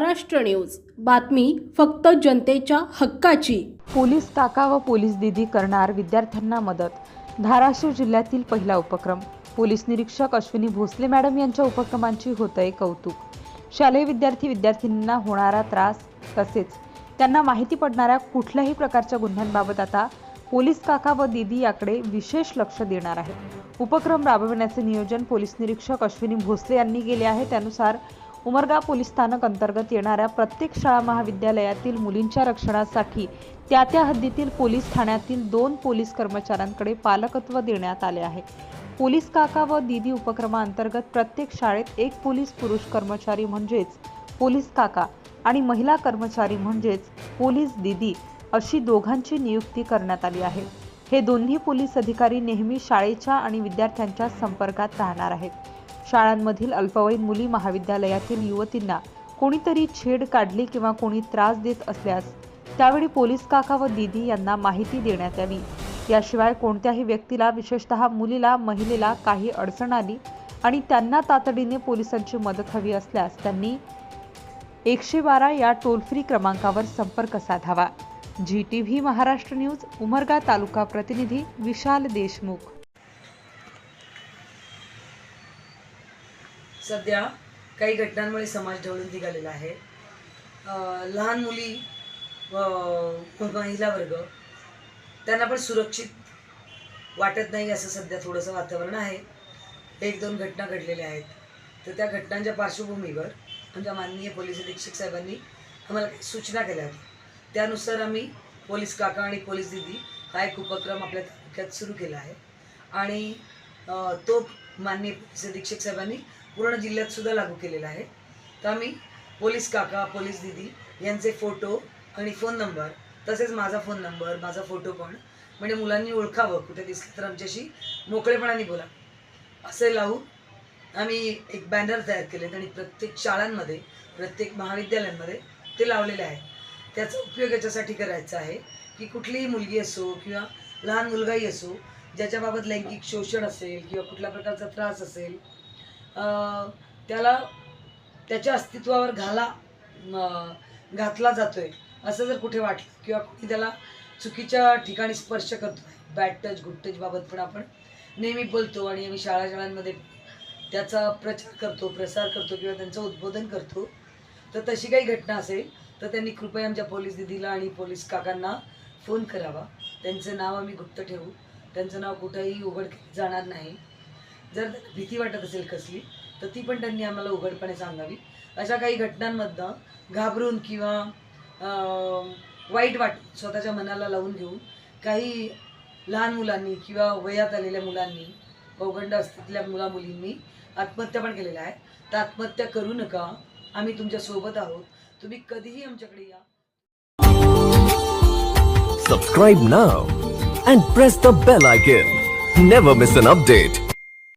Maharashtra news. बातमी फक्त जनतेच्या हक्काची. पोलीस काका व पोलीस दिदी करणार विद्यार्थ्यांना मदत. धाराशिव जिल्ह्यातील पहिला उपक्रम. पोलीस निरीक्षक अश्विनी भोसले मॅडम यांच्या उपक्रमांची होतंय कौतुक. शालेय विद्यार्थी विद्यार्थिनींना होणारा त्रास तसेच त्यांना माहिती पडणाऱ्या कुठल्याही प्रकारच्या गुन्ह्यांबाबत आता पोलीस काका व दिदी याकडे विशेष लक्ष देणार आहे उपक्रम राबविण्याचे नियोजन पोलीस निरीक्षक अश्विनी भोसले यांनी केले आहे. त्यानुसार उमरगा पोलीस स्थानक अंतर्गत येणाऱ्या प्रत्येक शाळा महाविद्यालयातील मुलींच्या रक्षणासाठी त्या त्या हद्दीतील पोलीस ठाण्यातील दोन पोलीस कर्मचाऱ्यांकडे पालकत्व देण्यात आले आहे. पोलीस काका व दिदी उपक्रमाअंतर्गत प्रत्येक शाळेत एक पोलीस पुरुष कर्मचारी म्हणजेच पोलीस काका आणि महिला कर्मचारी म्हणजेच पोलीस दिदी अशी दोघांची नियुक्ती करण्यात आली आहे. हे दोन्ही पोलीस अधिकारी नेहमी शाळेच्या आणि विद्यार्थ्यांच्या संपर्कात राहणार आहेत. शाळांमधील अल्पवयीन मुली महाविद्यालयातील युवतींना कोणीतरी छेड काढली किंवा कोणी त्रास देत असल्यास त्यावेळी पोलीस काका व दिदी यांना माहिती देण्यात यावी. याशिवाय कोणत्याही व्यक्तीला विशेषतः मुलीला महिलेला काही अडचण आली आणि त्यांना तातडीने पोलिसांची मदत हवी असल्यास त्यांनी एकशे बारा या टोल फ्री क्रमांकावर संपर्क साधावा. G T V Maharashtra news Umarga taluka प्रतिनिधी विशाल देशमुख. सध्या काही घटनांमुळे समाज ढवळून निघालेला आहे. लहान मुली व महिला वर्ग त्यांना पण सुरक्षित वाटत नाही असं सध्या थोडंसं वातावरण आहे. एक दोन घटना घडलेल्या आहेत. तर त्या घटनांच्या पार्श्वभूमीवर आमच्या माननीय पोलीस अधीक्षक साहेबांनी आम्हाला काही सूचना केल्या होत्या त्यानुसार आम्ही पोलीस काका आणि पोलीस दिदी हा एक उपक्रम आपल्या तालुक्यात सुरू केला आहे. आणि तो माननीय पोलीस अधीक्षक साहेबांनी पूर्ण जिल्ह्यात सुद्धा लागू केलेला आहे. तर आम्ही पोलीस काका पोलीस दिदी यांचे फोटो आणि फोन नंबर तसेच माझा फोन नंबर माझा फोटो पण म्हणजे मुलांनी ओळखावं कुठे दिसलं तर आमच्याशी मोकळेपणाने बोला. असे लावून आम्ही एक बॅनर तयार केलेत आणि प्रत्येक शाळांमध्ये प्रत्येक महाविद्यालयांमध्ये ते लावलेले आहे. त्याचा उपयोग याच्यासाठी करायचा आहे की कुठलीही मुलगी असो किंवा लहान मुलगाही असो ज्याच्याबाबत लैंगिक शोषण असेल किंवा कुठल्या प्रकारचा त्रास असेल त्याला त्याच्या अस्तित्वावर घाला घातला जातोय. असं जर कुठे वाटलं किंवा कुठे त्याला चुकीच्या ठिकाणी स्पर्श करतो बॅड टच गुड टच बाबत पण आपण नेहमी बोलतो आणि आम्ही शाळा शाळांमध्ये त्याचा प्रचार करतो प्रसार करतो किंवा त्यांचं उद्बोधन करतो तर तशी काही घटना असेल तर त्यांनी कृपया आमच्या पोलीस दिदीला आणि पोलीस काकांना फोन करावा. त्यांचं नाव आम्ही गुप्त ठेवू. त्यांचं नाव कुठंही उघड केलं जाणार नाही. जर भीती वाटत असेल कसली तर ती पण त्यांनी आम्हाला उघडपणे सांगावी. अशा काही घटनांमधनं घाबरून किंवा वाईट वाट स्वतःच्या मनाला लावून घेऊन काही लहान मुलांनी किंवा वयात आलेल्या मुलांनी पौगंड असलेल्या मुला मुलींनी आत्महत्या पण केलेल्या आहे तर आत्महत्या करू नका. आम्ही तुमच्यासोबत आहोत. तुम्ही कधीही आमच्याकडे या. Subscribe now and press the bell icon never miss an update